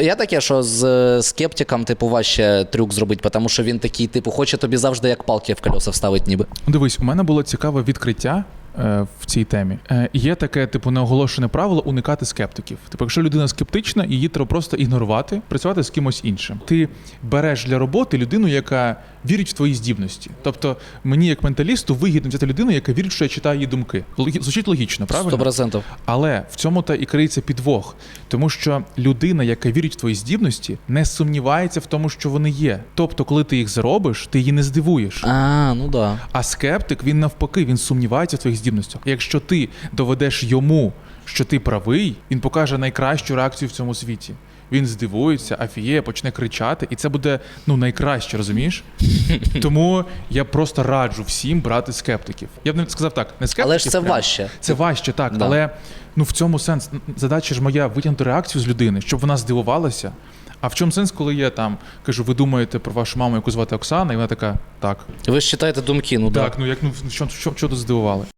Я таке, що з е, скептиком, типу, важче трюк зробити, тому що він такий, типу, хоче тобі завжди як палки в колеса вставить, ніби. Дивись, у мене було цікаве відкриття. е, В цій темі Е, є таке, типу, неоголошене правило уникати скептиків. Типу, якщо людина скептична, її треба просто ігнорувати, працювати з кимось іншим. Ти береш для роботи людину, яка вірить в твої здібності. Тобто, мені, як менталісту, вигідно взяти людину, яка вірить, що я читаю її думки. Логі- Звучить логічно, правильно? 100%. Але в цьому та і криється підвох, тому що людина, яка вірить в твої здібності, не сумнівається в тому, що вони є. Тобто, коли ти їх зробиш, ти її не здивуєш. А, ну да. А скептик він навпаки, він сумнівається в твоїх здібностях. Якщо ти доведеш йому, що ти правий, він покаже найкращу реакцію в цьому світі. Він здивується, афіє, почне кричати, і це буде ну найкраще, розумієш? Тому я просто раджу всім брати скептиків. Я б не сказав так, не скептиків. Але ж це прямо. важче. Це важче, так. Да. Але ну в цьому сенс. Задача ж моя витягнути реакцію з людини, щоб вона здивувалася. А в чому сенс, коли я там кажу, ви думаєте про вашу маму, яку звати Оксана, і вона така, так. Ви ж читаєте думки, ну Так, да. ну як ну що, що, що тут здивували?